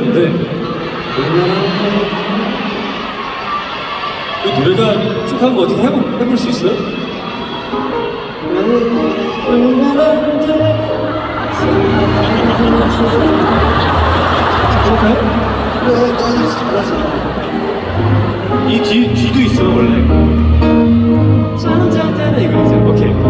안 돼. 그 노래가 쭉 한번 어떻게 해볼, 해볼 수 있어요? 이 뒤, 뒤도 있어, 원래. 짠짠짠 이거 있어요. 오케이.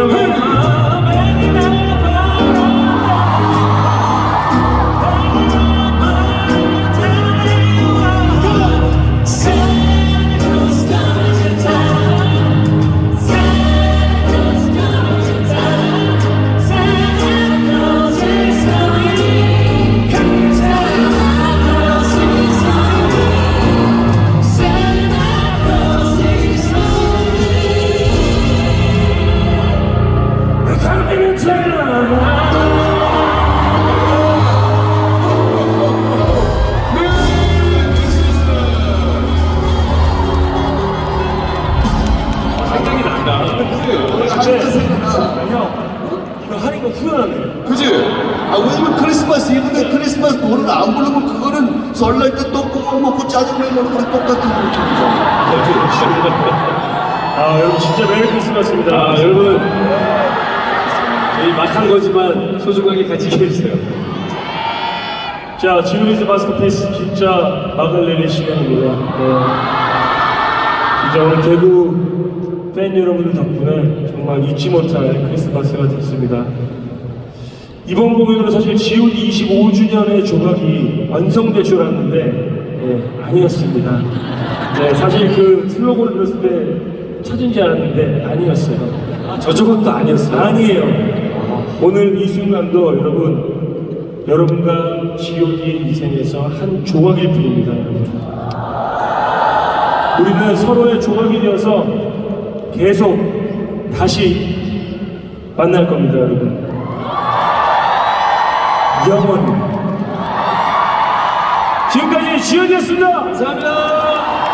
Hallelujah. 아, 왜냐면 크리스마스 이브인데 크리스마스 노래를 안 부르면 그거는 설날 때 떡국만 먹고 짜장면 먹는 거랑 똑같은 느낌이죠. 아 여러분 진짜 메리 크리스마스입니다. 아, 여러분. 저희 막한 거지만 소중하게 가지게 해주세요. 자 지우리즈 마스터피스 진짜 막을 내릴 시간입니다. 네. 진짜 오늘 대구 팬 여러분들 덕분에 정말 잊지 못할 크리스마스가 됐습니다. 이번 공연으로 사실 지우리 25주년의 조각이 완성될 줄 알았는데 네, 아니었습니다. 네, 사실 그 슬로건을 들었을 때 찾은 줄 알았는데 아니었어요. 저 조각도 아니었어요. 아니에요. 오늘 이 순간도 여러분, 여러분과 G.O.D의 인생에서 한 조각일 뿐입니다. 우리는 서로의 조각이 되어서 계속 다시 만날 겁니다, 여러분. 영원히. 지금까지 G.O.D였습니다. 감사합니다.